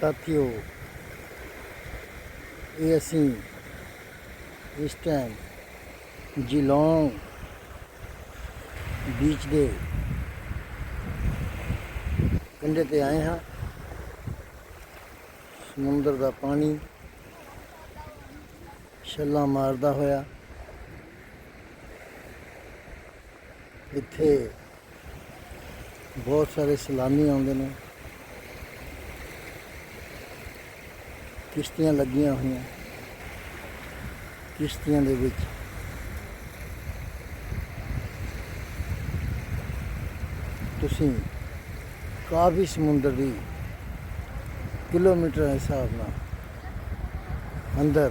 ਸਾਥੀਓ, ਇਹ ਅਸੀਂ ਇਸ ਟਾਈਮ ਜਿਲੋਂਗ ਬੀਚ ਦੇ ਕੰਢੇ ਤੇ ਆਏ ਹਾਂ। ਸਮੁੰਦਰ ਦਾ ਪਾਣੀ ਛੱਲਾ ਮਾਰਦਾ ਹੋਇਆ। ਇੱਥੇ ਬਹੁਤ ਸਾਰੇ ਸੈਲਾਨੀ ਆਉਂਦੇ ਨੇ। ਕਿਸ਼ਤੀਆਂ ਲੱਗੀਆਂ ਹੋਈਆਂ। ਕਿਸ਼ਤੀਆਂ ਦੇ ਵਿੱਚ। ਤੁਸੀਂ ਕਾਫੀ ਸਮੁੰਦਰ ਦੀ ਕਿਲੋਮੀਟਰ ਹਿਸਾਬ ਨਾਲ ਅੰਦਰ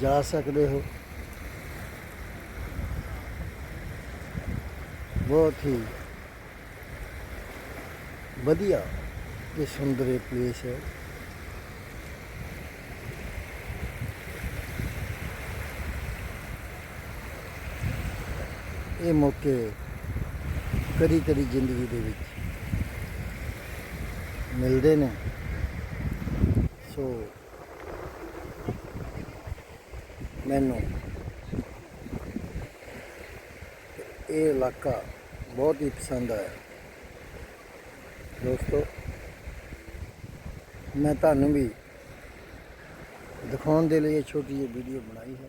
ਜਾ ਸਕਦੇ ਹੋ। ਬਹੁਤ ਹੀ ਵਧੀਆ ਤੇ ਸੁੰਦਰ ਇਹ ਪਲੇਸ ਹੈ। ਇਹ ਮੌਕੇ ਕਦੀ ਕਦੀ ਜ਼ਿੰਦਗੀ ਦੇ ਵਿੱਚ ਮਿਲਦੇ ਨੇ। ਸੋ ਮੈਨੂੰ ਇਹ ਇਲਾਕਾ ਬਹੁਤ ਹੀ ਪਸੰਦ ਆਇਆ। ਦੋਸਤੋ ਮੈਂ ਤੁਹਾਨੂੰ ਵੀ ਦਿਖਾਉਣ ਦੇ ਲਈ ਇਹ ਛੋਟੀ ਜਿਹੀ ਵੀਡੀਓ ਬਣਾਈ ਹੈ।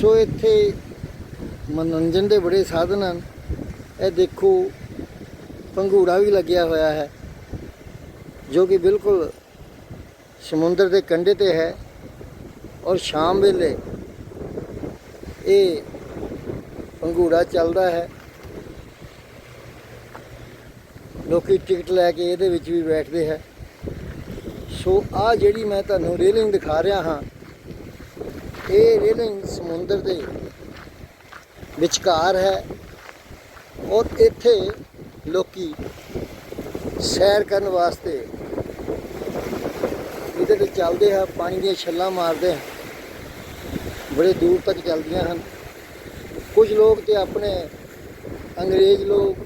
ਸੋ ਇੱਥੇ ਮਨੋਰੰਜਨ ਦੇ ਬੜੇ ਸਾਧਨ ਹਨ। ਇਹ ਦੇਖੋ, ਪੰਘੂੜਾ ਵੀ ਲੱਗਿਆ ਹੋਇਆ ਹੈ, ਜੋ ਕਿ ਬਿਲਕੁਲ ਸਮੁੰਦਰ ਦੇ ਕੰਢੇ ਤੇ ਹੈ ਔਰ ਸ਼ਾਮ ਵੇਲੇ ਇਹ ਪੰਘੂੜਾ ਚੱਲਦਾ ਹੈ। ਲੋਕੀ ਟਿਕਟ ਲੈ ਕੇ ਇਹਦੇ ਵਿੱਚ ਵੀ ਬੈਠਦੇ ਹੈ। ਸੋ ਆ ਜਿਹੜੀ ਮੈਂ ਤੁਹਾਨੂੰ ਰੇਲਿੰਗ ਦਿਖਾ ਰਿਹਾ ਹਾਂ ਇਹ ਰੇਲਿੰਗ ਸਮੁੰਦਰ ਦੇ ਵਿਚਕਾਰ ਹੈ ਔਰ ਇੱਥੇ ਲੋਕੀ ਸੈਰ ਕਰਨ ਵਾਸਤੇ ਇਹਦੇ ਤੇ ਚੱਲਦੇ ਆ, ਪਾਣੀ ਦੀਆਂ ਛੱਲਾਂ ਮਾਰਦੇ ਆ। ਬੜੇ ਦੂਰ ਤੱਕ ਚੱਲਦੀਆਂ ਹਨ। ਕੁਝ ਲੋਕ ਤੇ ਆਪਣੇ ਅੰਗਰੇਜ਼ ਲੋਕ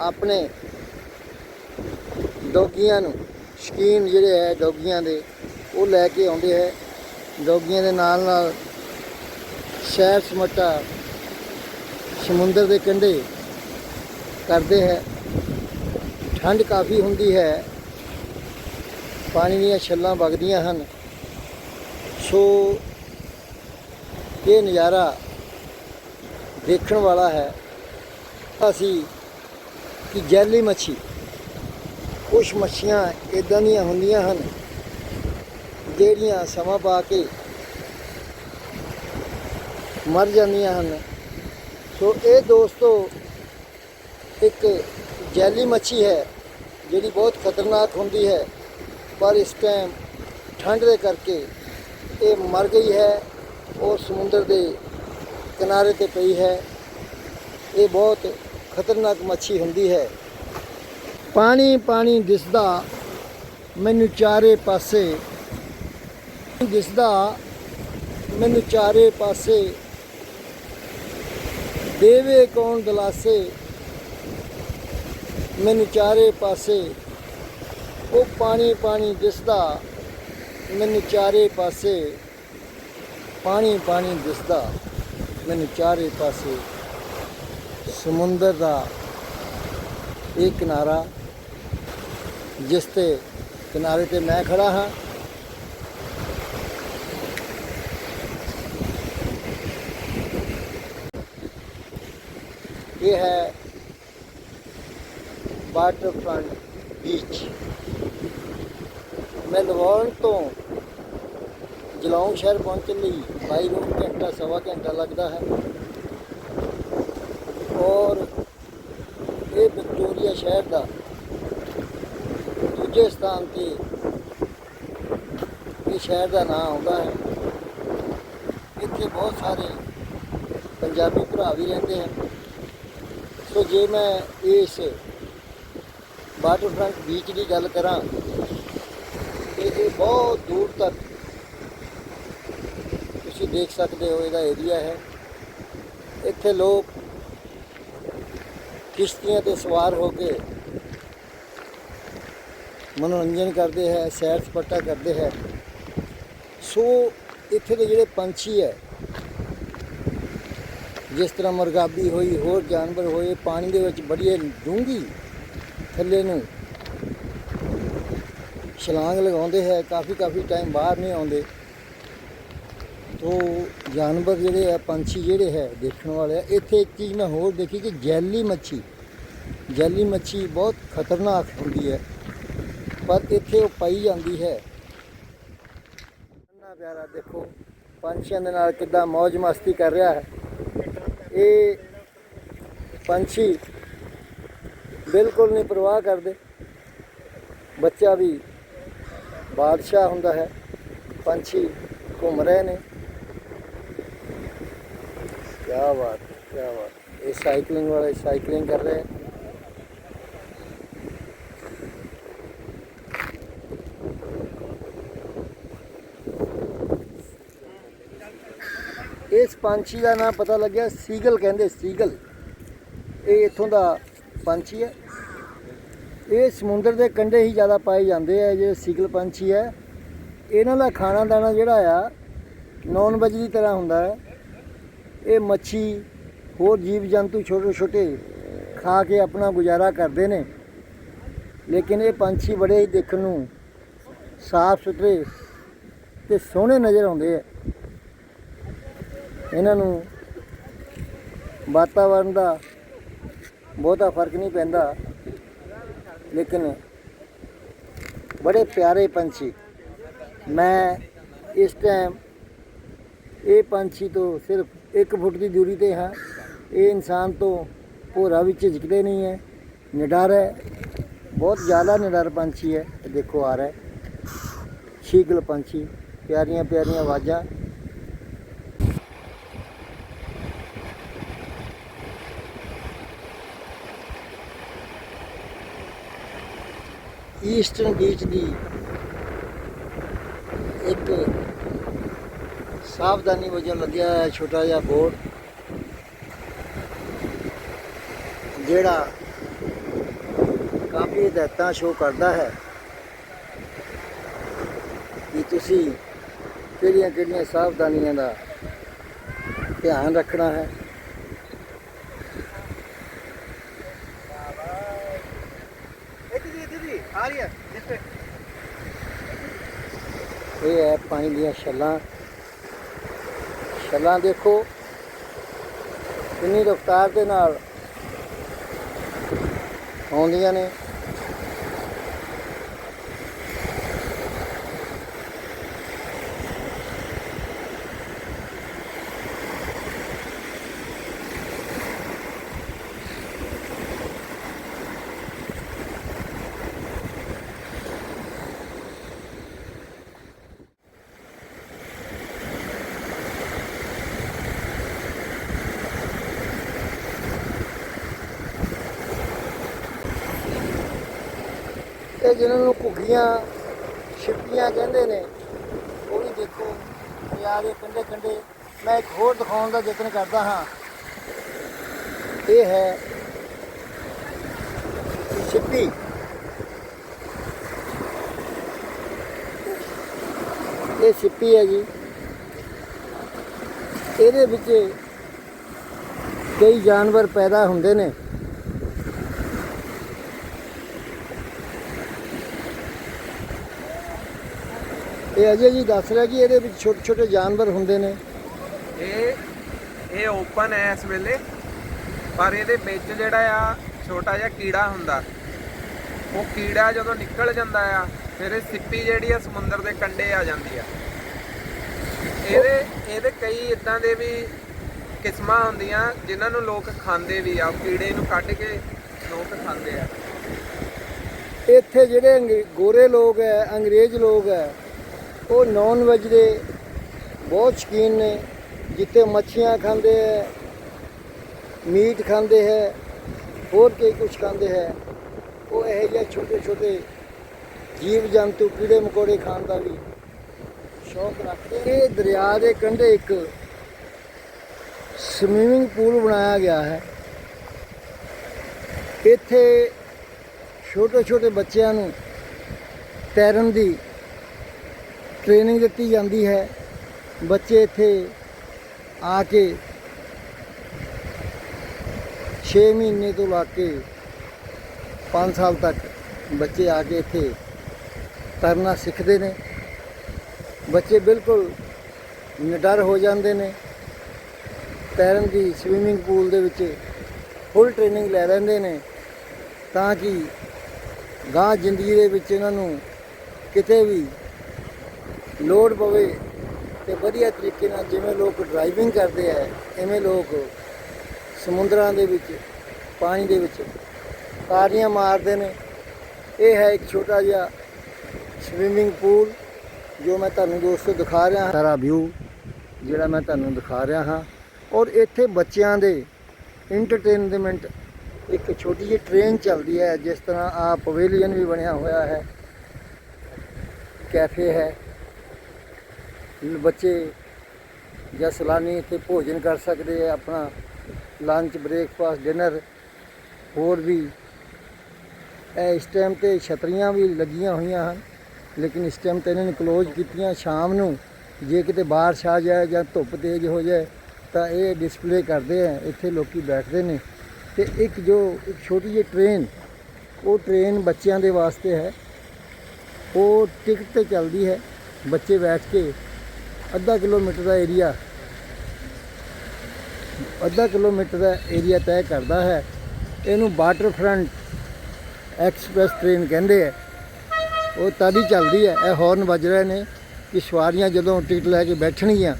ਆਪਣੇ ਡੋਗੀਆਂ ਨੂੰ ਸ਼ਕੀਨ ਜਿਹੜੇ ਹੈ ਡੋਗੀਆਂ ਦੇ, ਉਹ ਲੈ ਕੇ ਆਉਂਦੇ ਹੈ। ਡੋਗੀਆਂ ਦੇ ਨਾਲ ਨਾਲ ਸ਼ਹਿਰ ਸਮੱਟਾ, ਸਮੁੰਦਰ ਦੇ ਕੰਢੇ ਕਰਦੇ ਹੈ। ਠੰਡ ਕਾਫੀ ਹੁੰਦੀ ਹੈ। ਪਾਣੀ ਦੀਆਂ ਛੱਲਾਂ ਵਗਦੀਆਂ ਹਨ। ਸੋ ਇਹ ਨਜ਼ਾਰਾ ਦੇਖਣ ਵਾਲਾ ਹੈ। ਅਸੀਂ ਕਿ ਜੈਲੀ ਮੱਛੀ, ਕੁਛ ਮੱਛੀਆਂ ਇਦਾਂ ਦੀਆਂ ਹੁੰਦੀਆਂ ਹਨ ਜਿਹੜੀਆਂ ਸਮਾਂ ਪਾ ਕੇ ਮਰ ਜਾਂਦੀਆਂ ਹਨ। ਸੋ ਇਹ ਦੋਸਤੋ ਇੱਕ ਜੈਲੀ ਮੱਛੀ ਹੈ, ਜਿਹੜੀ ਬਹੁਤ ਖਤਰਨਾਕ ਹੁੰਦੀ ਹੈ, ਪਰ ਇਸ ਟਾਈਮ ਠੰਡ ਦੇ ਕਰਕੇ ਇਹ ਮਰ ਗਈ ਹੈ ਔਰ ਸਮੁੰਦਰ ਦੇ ਕਿਨਾਰੇ ਤੇ ਪਈ ਹੈ। ਇਹ ਬਹੁਤ ਖਤਰਨਾਕ ਮੱਛੀ ਹੁੰਦੀ ਹੈ। ਪਾਣੀ ਪਾਣੀ ਦਿਸਦਾ ਮੈਨੂੰ ਚਾਰੇ ਪਾਸੇ ਦਿਸਦਾ, ਮੈਨੂੰ ਚਾਰੇ ਪਾਸੇ ਦੇਵੇ ਕੌਣ ਦਲਾਸੇ, ਮੈਨੂੰ ਚਾਰੇ ਪਾਸੇ ਉਹ ਪਾਣੀ ਪਾਣੀ ਦਿਸਦਾ, ਮੈਨੂੰ ਚਾਰੇ ਪਾਸੇ ਪਾਣੀ ਪਾਣੀ ਦਿਸਦਾ, ਮੈਨੂੰ ਚਾਰੇ ਪਾਸੇ ਸਮੁੰਦਰ ਦਾ ਇਹ ਕਿਨਾਰਾ, ਜਿਸ ਤੇ ਕਿਨਾਰੇ ਤੇ ਮੈਂ ਖੜਾ ਹਾਂ। ਇਹ ਹੈ ਵਾਟਰਫਰੰਟ ਬੀਚ ਮੈਂ ਤੋਂ ਜਲੌਂਗ ਸ਼ਹਿਰ ਪਹੁੰਚਣ ਲਈ ਬਾਈ ਰੋਡ ਘੰਟਾ, ਸਵਾ ਘੰਟਾ ਲੱਗਦਾ ਹੈ। ਔਰ ਇਹ ਵਿਕਟੋਰੀਆ ਸ਼ਹਿਰ ਦਾ ਦੂਜੇ ਸਥਾਨ ਤੇ ਇਹ ਸ਼ਹਿਰ ਦਾ ਨਾਮ ਆਉਂਦਾ ਹੈ। ਇੱਥੇ ਬਹੁਤ ਸਾਰੇ ਪੰਜਾਬੀ ਭਰਾ ਵੀ ਰਹਿੰਦੇ ਹਨ। ਸੋ ਜੇ ਮੈਂ ਇਸ ਵਾਟਰਫਰੰਟ ਬੀਚ ਦੀ ਗੱਲ ਕਰਾਂ, ਤੇ ਇਹ ਬਹੁਤ ਦੂਰ ਤੱਕ ਤੁਸੀਂ ਦੇਖ ਸਕਦੇ ਹੋ ਇਹਦਾ ਏਰੀਆ ਹੈ। ਇੱਥੇ ਲੋਕ ਕਿਸ਼ਤੀਆਂ ਤੇ ਸਵਾਰ ਹੋ ਕੇ ਮਨੋਰੰਜਨ ਕਰਦੇ ਹੈ, ਸੈਰ ਸਪਾਟਾ ਕਰਦੇ ਹੈ। ਸੋ ਇੱਥੇ ਦੇ ਜਿਹੜੇ ਪੰਛੀ ਹੈ ਜਿਸ ਤਰ੍ਹਾਂ ਮੁਰਗਾਬੀ ਹੋਈ, ਹੋਰ ਜਾਨਵਰ ਹੋਏ, ਪਾਣੀ ਦੇ ਵਿੱਚ ਬੜੀ ਡੂੰਘੀ ਥੱਲੇ ਨੂੰ ਛਲਾਂਗ ਲਗਾਉਂਦੇ ਹੈ, ਕਾਫੀ ਕਾਫੀ ਟਾਈਮ ਬਾਹਰ ਨਹੀਂ ਆਉਂਦੇ। ਤੋ ਜਾਨਵਰ ਜਿਹੜੇ ਆ ਪੰਛੀ ਜਿਹੜੇ ਹੈ, ਦੇਖਣ ਵਾਲੇ ਆ। ਇੱਥੇ ਇੱਕ ਚੀਜ਼ ਮੈਂ ਹੋਰ ਦੇਖੀ ਕਿ ਜੈਲੀ ਮੱਛੀ ਜੈਲੀ ਮੱਛੀ ਬਹੁਤ ਖਤਰਨਾਕ ਹੁੰਦੀ ਹੈ, ਪਰ ਇੱਥੇ ਉਹ ਪਾਈ ਜਾਂਦੀ ਹੈ। ਇੰਨਾ ਪਿਆਰਾ ਦੇਖੋ, ਪੰਛੀਆਂ ਦੇ ਨਾਲ ਕਿੱਦਾਂ ਮौज ਮਸਤੀ ਕਰ ਰਿਹਾ ਹੈ। ਇਹ ਪੰਛੀ ਬਿਲਕੁਲ ਨਹੀਂ ਪਰਵਾਹ ਕਰਦੇ। ਬੱਚਾ ਵੀ ਬਾਦਸ਼ਾਹ ਹੁੰਦਾ ਹੈ। ਪੰਛੀ ਘੁੰਮ ਰਹੇ ਨੇ। ਕੀ ਬਾਤ ਕੀ ਬਾਤ। ਇਹ ਸਾਈਕਲਿੰਗ ਵਾਲੇ ਸਾਈਕਲਿੰਗ ਕਰ ਰਹੇ ਹੈ ਇਸ ਪੰਛੀ ਦਾ ਨਾਮ ਪਤਾ ਲੱਗਿਆ, ਸੀਗਲ ਕਹਿੰਦੇ, ਸੀਗਲ। ਇਹ ਇੱਥੋਂ ਦਾ ਪੰਛੀ ਹੈ। ਇਹ ਸਮੁੰਦਰ ਦੇ ਕੰਢੇ ਹੀ ਜ਼ਿਆਦਾ ਪਾਏ ਜਾਂਦੇ ਆ ਜਿਹੜੇ ਸੀਗਲ ਪੰਛੀ ਹੈ। ਇਹਨਾਂ ਦਾ ਖਾਣਾ ਦਾਣਾ ਜਿਹੜਾ ਆ, ਨੌਨ ਵੈਜ ਦੀ ਤਰ੍ਹਾਂ ਹੁੰਦਾ ਹੈ। ਇਹ ਮੱਛੀ, ਹੋਰ ਜੀਵ ਜੰਤੂ ਛੋਟੇ ਛੋਟੇ ਖਾ ਕੇ ਆਪਣਾ ਗੁਜ਼ਾਰਾ ਕਰਦੇ ਨੇ। ਲੇਕਿਨ ਇਹ ਪੰਛੀ ਬੜੇ ਹੀ ਦੇਖਣ ਨੂੰ ਸਾਫ਼ ਸੁਥਰੇ ਤੇ ਸੋਹਣੇ ਨਜ਼ਰ ਆਉਂਦੇ ਆ। ਇਹਨਾਂ ਨੂੰ ਵਾਤਾਵਰਨ ਦਾ ਬਹੁਤਾ ਫ਼ਰਕ ਨਹੀਂ ਪੈਂਦਾ। ਲੇਕਿਨ ਬੜੇ ਪਿਆਰੇ ਪੰਛੀ। ਮੈਂ ਇਸ ਟਾਈਮ ਇਹ ਪੰਛੀ ਤੋਂ ਸਿਰਫ 1 ਫੁੱਟ ਦੀ ਦੂਰੀ ਤੇ ਹਾਂ। ਇਹ ਇਨਸਾਨ ਤੋਂ ਭੋਰਾ ਵਿੱਚ ਝਿਜਕਦੇ ਨਹੀਂ ਹੈ। ਨਿਡਰ ਹੈ। ਬਹੁਤ ਜ਼ਿਆਦਾ ਨਿਡਰ ਪੰਛੀ ਹੈ। ਦੇਖੋ ਆ ਰਿਹਾ ਹੈ। ਸ਼ੀਗਲ ਪੰਛੀ। ਪਿਆਰੀਆਂ ਪਿਆਰੀਆਂ ਆਵਾਜ਼ਾਂ। ਈਸਟਰਨ ਬੀਚ ਦੀ ਇੱਕ ਸਾਵਧਾਨੀ ਵਜੋਂ ਲੱਗਿਆ ਹੋਇਆ ਛੋਟਾ ਜਿਹਾ ਬੋਰਡ, ਜਿਹੜਾ ਕਾਫੀ ਹਦਾਇਤਾਂ ਸ਼ੋ ਕਰਦਾ ਹੈ ਕਿ ਤੁਸੀਂ ਕਿਹੜੀਆਂ ਕਿਹੜੀਆਂ ਸਾਵਧਾਨੀਆਂ ਦਾ ਧਿਆਨ ਰੱਖਣਾ ਹੈ। ਇਹ ਹੈ ਪਾਣੀ ਦੀਆਂ ਛੱਲਾਂ। ਛੱਲਾਂ ਦੇਖੋ ਕਿੰਨੀ ਰਫ਼ਤਾਰ ਦੇ ਨਾਲ ਆਉਂਦੀਆਂ ਨੇ। ਜਿਹਨਾਂ ਨੂੰ ਘੁੱਗੀਆਂ, ਛਿੱਪੀਆਂ ਕਹਿੰਦੇ ਨੇ, ਉਹ ਵੀ ਦੇਖੋ ਦਰਿਆ ਦੇ ਕੰਢੇ ਕੰਢੇ ਮੈਂ ਇੱਕ ਹੋਰ ਦਿਖਾਉਣ ਦਾ ਯਤਨ ਕਰਦਾ ਹਾਂ। ਇਹ ਹੈ ਛਿੱਪੀ। ਇਹ ਛਿੱਪੀ ਹੈ ਜੀ। ਇਹਦੇ ਵਿੱਚ ਕਈ ਜਾਨਵਰ ਪੈਦਾ ਹੁੰਦੇ ਨੇ। ਇਹ ਅਜੇ ਜੀ ਦੱਸ ਰਿਹਾ ਕਿ ਇਹਦੇ ਵਿੱਚ ਛੋਟੇ ਛੋਟੇ ਜਾਨਵਰ ਹੁੰਦੇ ਨੇ। ਇਹ ਇਹ ਓਪਨ ਹੈ ਇਸ ਵੇਲੇ ਪਰ ਇਹਦੇ ਵਿੱਚ ਜਿਹੜਾ ਆ ਛੋਟਾ ਜਿਹਾ ਕੀੜਾ ਹੁੰਦਾ। ਉਹ ਕੀੜਾ ਜਦੋਂ ਨਿਕਲ ਜਾਂਦਾ ਆ ਫਿਰ ਇਹ ਸਿੱਪੀ ਜਿਹੜੀ ਆ ਸਮੁੰਦਰ ਦੇ ਕੰਢੇ ਆ ਜਾਂਦੀ ਆ। ਇਹਦੇ ਇਹਦੇ ਕਈ ਇਦਾਂ ਦੇ ਵੀ ਕਿਸਮਾਂ ਹੁੰਦੀਆਂ ਜਿਨ੍ਹਾਂ ਨੂੰ ਲੋਕ ਖਾਂਦੇ ਵੀ ਆ। ਉਹ ਕੀੜੇ ਨੂੰ ਕੱਢ ਕੇ ਲੋਕ ਖਾਂਦੇ ਆ। ਇੱਥੇ ਜਿਹੜੇ ਗੋਰੇ ਲੋਕ ਹੈ ਅੰਗਰੇਜ਼ ਲੋਕ ਹੈ ਉਹ ਨੌਨ ਵੈਜ ਦੇ ਬਹੁਤ ਸ਼ੌਕੀਨ ਨੇ, ਜਿੱਥੇ ਮੱਛੀਆਂ ਖਾਂਦੇ ਹੈ, ਮੀਟ ਖਾਂਦੇ ਹੈ, ਹੋਰ ਕਈ ਕੁਝ ਖਾਂਦੇ ਹੈ। ਉਹ ਇਹ ਜਿਹੇ ਛੋਟੇ ਛੋਟੇ ਜੀਵ ਜੰਤੂ ਕੀੜੇ ਮਕੌੜੇ ਖਾਣ ਦਾ ਵੀ ਸ਼ੌਕ ਰੱਖਦੇ ਇਹ ਦਰਿਆ ਦੇ ਕੰਢੇ ਇੱਕ ਸਵੀਮਿੰਗ ਪੂਲ ਬਣਾਇਆ ਗਿਆ ਹੈ। ਇੱਥੇ ਛੋਟੇ ਛੋਟੇ ਬੱਚਿਆਂ ਨੂੰ ਤੈਰਨ ਦੀ ਟ੍ਰੇਨਿੰਗ ਦਿੱਤੀ ਜਾਂਦੀ ਹੈ। ਬੱਚੇ ਇੱਥੇ ਆ ਕੇ 6 ਮਹੀਨੇ ਤੋਂ ਲਾ ਕੇ 5 ਸਾਲ ਤੱਕ ਬੱਚੇ ਆ ਕੇ ਇੱਥੇ ਤਰਨਾ ਸਿੱਖਦੇ ਨੇ। ਬੱਚੇ ਬਿਲਕੁਲ ਨਿਡਰ ਹੋ ਜਾਂਦੇ ਨੇ। ਤੈਰਨ ਦੀ ਸਵੀਮਿੰਗ ਪੂਲ ਦੇ ਵਿੱਚ ਫੁੱਲ ਟ੍ਰੇਨਿੰਗ ਲੈ ਲੈਂਦੇ ਨੇ ਤਾਂ ਕਿ ਗਾਂ ਜ਼ਿੰਦਗੀ ਦੇ ਵਿੱਚ ਇਹਨਾਂ ਨੂੰ ਕਿਤੇ ਵੀ ਲੋੜ ਪਵੇ ਤੇ ਵਧੀਆ ਤਰੀਕੇ ਨਾਲ ਜਿਵੇਂ ਲੋਕ ਡਰਾਈਵਿੰਗ ਕਰਦੇ ਆ, ਐਵੇਂ ਲੋਕ ਸਮੁੰਦਰਾਂ ਦੇ ਵਿੱਚ, ਪਾਣੀ ਦੇ ਵਿੱਚ ਤਾਰੀਆਂ ਮਾਰਦੇ ਨੇ। ਇਹ ਹੈ ਇੱਕ ਛੋਟਾ ਜਿਹਾ ਸਵਿਮਿੰਗ ਪੂਲ ਜੋ ਮੈਂ ਤੁਹਾਨੂੰ ਦੋਸਤੋ ਦਿਖਾ ਰਿਹਾ ਹਾਂ। ਸਾਰਾ ਵਿਊ ਜਿਹੜਾ ਮੈਂ ਤੁਹਾਨੂੰ ਦਿਖਾ ਰਿਹਾ ਹਾਂ। ਔਰ ਇੱਥੇ ਬੱਚਿਆਂ ਦੇ ਐਂਟਰਟੇਨਮੈਂਟ ਇੱਕ ਛੋਟੀ ਜਿਹੀ ਟ੍ਰੇਨ ਚੱਲਦੀ ਹੈ, ਜਿਸ ਤਰ੍ਹਾਂ ਆ ਪਵੇਲੀਅਨ ਵੀ ਬਣਿਆ ਹੋਇਆ ਹੈ। ਕੈਫੇ ਹੈ। ਬੱਚੇ ਜਾਂ ਸੈਲਾਨੀ ਇੱਥੇ ਭੋਜਨ ਕਰ ਸਕਦੇ ਆ, ਆਪਣਾ ਲੰਚ ਬ੍ਰੇਕਫਾਸਟ ਡਿਨਰ ਹੋਰ ਵੀ। ਇਹ ਇਸ ਟਾਈਮ ਤੇ ਛਤਰੀਆਂ ਵੀ ਲੱਗੀਆਂ ਹੋਈਆਂ ਹਨ, ਲੇਕਿਨ ਇਸ ਟਾਈਮ ਤੇ ਇਹਨਾਂ ਨੇ ਕਲੋਜ਼ ਕੀਤੀਆਂ ਸ਼ਾਮ ਨੂੰ। ਜੇ ਕਿਤੇ ਬਾਰਿਸ਼ ਆ ਜਾਏ ਜਾਂ ਧੁੱਪ ਤੇਜ਼ ਹੋ ਜਾਏ, ਤਾਂ ਇਹ ਡਿਸਪਲੇ ਕਰਦੇ ਆ, ਇੱਥੇ ਲੋਕੀ ਬੈਠਦੇ ਨੇ। ਤੇ ਇੱਕ ਜੋ ਇੱਕ ਛੋਟੀ ਜਿਹੀ ਟ੍ਰੇਨ ਉਹ ਟ੍ਰੇਨ ਬੱਚਿਆਂ ਦੇ ਵਾਸਤੇ ਹੈ। ਉਹ ਟਿਕਟ ਤੇ ਚੱਲਦੀ ਹੈ, ਬੱਚੇ ਬੈਠ ਕੇ ਅੱਧਾ ਕਿਲੋਮੀਟਰ ਦਾ ਏਰੀਆ ਅੱਧਾ ਕਿਲੋਮੀਟਰ ਦਾ ਏਰੀਆ ਤੈਅ ਕਰਦਾ ਹੈ ਇਹਨੂੰ ਵਾਟਰ ਫਰੰਟ ਐਕਸਪ੍ਰੈਸ ਟ੍ਰੇਨ ਕਹਿੰਦੇ ਆ ਉਹ ਤਦ ਹੀ ਚੱਲਦੀ ਹੈ ਇਹ ਹੌਰਨ ਵੱਜ ਰਹੇ ਨੇ ਕਿ ਸਵਾਰੀਆਂ ਜਦੋਂ ਟਿਕਟ ਲੈ ਕੇ ਬੈਠਣਗੀਆਂ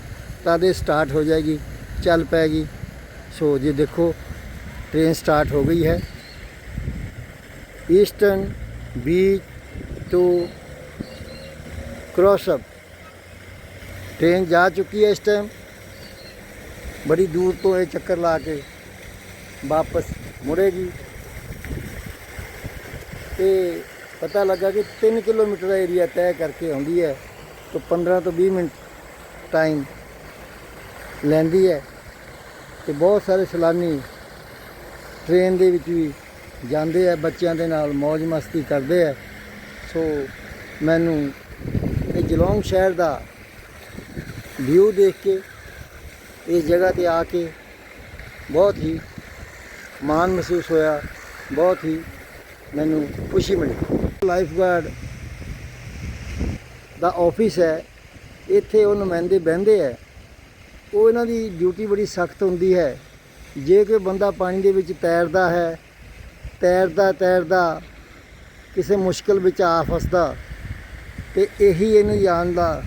ਤਦ ਇਹ ਸਟਾਰਟ ਹੋ ਜਾਏਗੀ ਚੱਲ ਪੈਗੀ ਸੋ ਜੀ ਦੇਖੋ ट्रेन स्टार्ट हो गई है ईस्टर्न बीच टू क्रॉसअप ਟ੍ਰੇਨ ਜਾ ਚੁੱਕੀ ਹੈ ਇਸ ਟਾਈਮ ਬੜੀ ਦੂਰ ਤੋਂ ਇਹ ਚੱਕਰ ਲਾ ਕੇ ਵਾਪਸ ਮੁੜੇਗੀ। ਤੇ ਪਤਾ ਲੱਗਾ ਕਿ 3 ਕਿਲੋਮੀਟਰ ਦਾ ਏਰੀਆ ਤੈਅ ਕਰਕੇ ਆਉਂਦੀ ਹੈ ਤਾਂ 15 ਤੋਂ 20 ਮਿੰਟ ਟਾਈਮ ਲੈਂਦੀ ਹੈ। ਤੇ ਬਹੁਤ ਸਾਰੇ ਸਲਾਨੀ ਟ੍ਰੇਨ ਦੇ ਵਿੱਚ ਵੀ ਜਾਂਦੇ ਆ, ਬੱਚਿਆਂ ਦੇ ਨਾਲ ਮौज ਮਸਤੀ ਕਰਦੇ ਆ। ਸੋ ਮੈਨੂੰ ਇਹ ਜਲੌਂਗ ਸ਼ਹਿਰ ਦਾ ਵਿਊ ਦੇਖ ਕੇ, ਇਸ ਜਗ੍ਹਾ ਤੇ ਆ ਕੇ ਬਹੁਤ ਹੀ ਮਾਣ ਮਹਿਸੂਸ ਹੋਇਆ, ਬਹੁਤ ਹੀ ਮੈਨੂੰ ਖੁਸ਼ੀ ਮਿਲੀ। ਲਾਈਫ ਗਾਰਡ ਦਾ ਆਫਿਸ ਹੈ, ਇੱਥੇ ਉਹ ਨੁਮਾਇੰਦੇ ਬਹਿੰਦੇ ਹੈ। ਉਹ ਇਹਨਾਂ ਦੀ ਡਿਊਟੀ ਬੜੀ ਸਖਤ ਹੁੰਦੀ ਹੈ। ਜੇ ਕੋਈ ਬੰਦਾ ਪਾਣੀ ਦੇ ਵਿੱਚ ਤੈਰਦਾ ਹੈ, ਤੈਰਦਾ ਤੈਰਦਾ ਕਿਸੇ ਮੁਸ਼ਕਲ ਵਿੱਚ ਆ ਫਸਦਾ, ਤੇ ਇਹੀ ਇਹਨੂੰ ਜਾਨ ਦਾ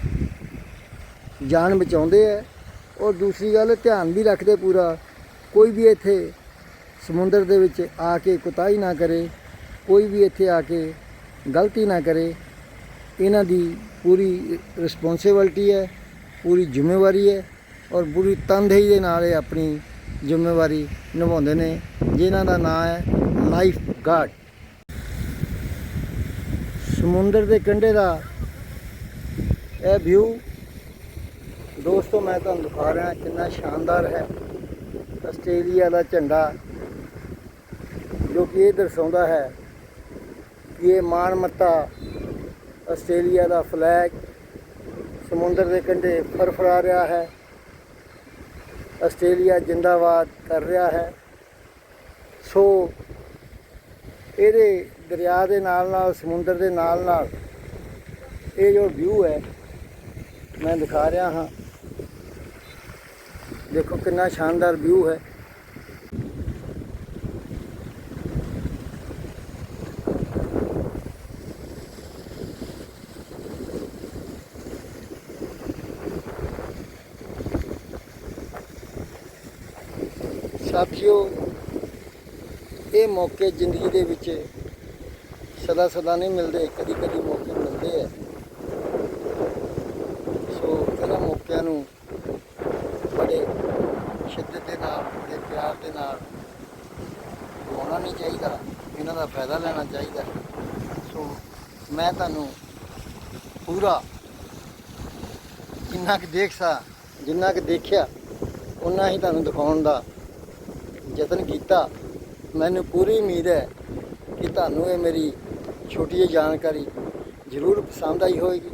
ਜਾਨ ਬਚਾਉਂਦੇ ਹੈ ਔਰ ਦੂਸਰੀ ਗੱਲ, ਧਿਆਨ ਵੀ ਰੱਖਦੇ ਪੂਰਾ। ਕੋਈ ਵੀ ਇੱਥੇ ਸਮੁੰਦਰ ਦੇ ਵਿੱਚ ਆ ਕੇ ਕੁਤਾਹੀ ਨਾ ਕਰੇ, ਕੋਈ ਵੀ ਇੱਥੇ ਆ ਕੇ ਗਲਤੀ ਨਾ ਕਰੇ, ਇਹਨਾਂ ਦੀ ਪੂਰੀ ਰਿਸਪੌਂਸਿਬਿਲਟੀ ਹੈ, ਪੂਰੀ ਜ਼ਿੰਮੇਵਾਰੀ ਹੈ ਔਰ ਪੂਰੀ ਤਨਦੇਹੀ ਦੇ ਨਾਲ ਇਹ ਆਪਣੀ ਜ਼ਿੰਮੇਵਾਰੀ ਨਿਭਾਉਂਦੇ ਨੇ, ਜਿਨ੍ਹਾਂ ਦਾ ਨਾਮ ਹੈ ਲਾਈਫ ਗਾਰਡ ਸਮੁੰਦਰ ਦੇ ਕੰਢੇ ਦਾ ਇਹ ਵਿਊ ਦੋਸਤੋ, ਮੈਂ ਤੁਹਾਨੂੰ ਦਿਖਾ ਰਿਹਾ ਕਿੰਨਾ ਸ਼ਾਨਦਾਰ ਹੈ ਆਸਟ੍ਰੇਲੀਆ ਦਾ ਝੰਡਾ, ਜੋ ਕਿ ਇਹ ਦਰਸਾਉਂਦਾ ਹੈ ਕਿ ਇਹ ਮਾਣਮੱਤਾ ਆਸਟ੍ਰੇਲੀਆ ਦਾ ਫਲੈਗ ਸਮੁੰਦਰ ਦੇ ਕੰਢੇ ਫਰਫਰਾ ਰਿਹਾ ਹੈ, ਆਸਟ੍ਰੇਲੀਆ ਜਿੰਦਾਬਾਦ ਕਰ ਰਿਹਾ ਹੈ। ਸੋ, ਇਹਦੇ ਦਰਿਆ ਦੇ ਨਾਲ ਨਾਲ ਸਮੁੰਦਰ ਦੇ ਨਾਲ ਨਾਲ ਇਹ ਜੋ ਵਿਊ ਹੈ, ਮੈਂ ਦਿਖਾ ਰਿਹਾ ਹਾਂ। ਦੇਖੋ ਕਿੰਨਾ ਸ਼ਾਨਦਾਰ ਵਿਊ ਹੈ। ਸਾਥੀਓ, ਇਹ ਮੌਕੇ ਜ਼ਿੰਦਗੀ ਦੇ ਵਿੱਚ ਸਦਾ ਸਦਾ ਨਹੀਂ ਮਿਲਦੇ ਕਦੀ ਕਦੀ ਮੌਕੇ ਮਿਲਦੇ ਆ ਸੋ ਇਹਨਾਂ ਮੌਕਿਆਂ ਨੂੰ ਬੜੇ ਸ਼ਿੱਦਤ ਦੇ ਨਾਲ ਬੜੇ ਪਿਆਰ ਦੇ ਨਾਲ ਗਵਾਉਣਾ ਨਹੀਂ ਚਾਹੀਦਾ, ਇਹਨਾਂ ਦਾ ਫਾਇਦਾ ਲੈਣਾ ਚਾਹੀਦਾ। ਸੋ ਮੈਂ ਤੁਹਾਨੂੰ ਪੂਰਾ ਜਿੰਨਾ ਕਿ ਦੇਖ ਸਾ, ਜਿੰਨਾ ਕਿ ਦੇਖਿਆ ਉਨਾ ਹੀ ਤੁਹਾਨੂੰ ਦਿਖਾਉਣ ਦਾ ਯਤਨ ਕੀਤਾ। ਮੈਨੂੰ ਪੂਰੀ ਉਮੀਦ ਹੈ ਕਿ ਤੁਹਾਨੂੰ ਇਹ ਮੇਰੀ ਛੋਟੀ ਜਿਹੀ ਜਾਣਕਾਰੀ ਜ਼ਰੂਰ ਪਸੰਦ ਆਈ ਹੋਵੇਗੀ।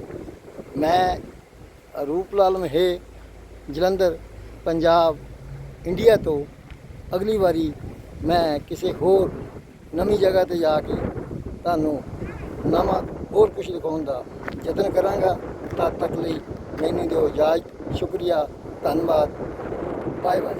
ਮੈਂ ਰੂਪ ਲਾਲ ਮਹੇ, ਜਲੰਧਰ, ਪੰਜਾਬ, ਇੰਡੀਆ ਤੋਂ ਅਗਲੀ ਵਾਰੀ ਮੈਂ ਕਿਸੇ ਹੋਰ ਨਵੀਂ ਜਗ੍ਹਾ ਤੇ ਜਾ ਕੇ ਤੁਹਾਨੂੰ ਨਵਾਂ ਹੋਰ ਕੁਝ ਦਿਖਾਉਣ ਦਾ ਯਤਨ ਕਰਾਂਗਾ, ਤਦ ਤੱਕ ਲਈ ਮੈਨੂੰ ਦਿਓ ਇਜਾਜ਼ਤ। ਸ਼ੁਕਰੀਆ, ਧੰਨਵਾਦ। Bye bye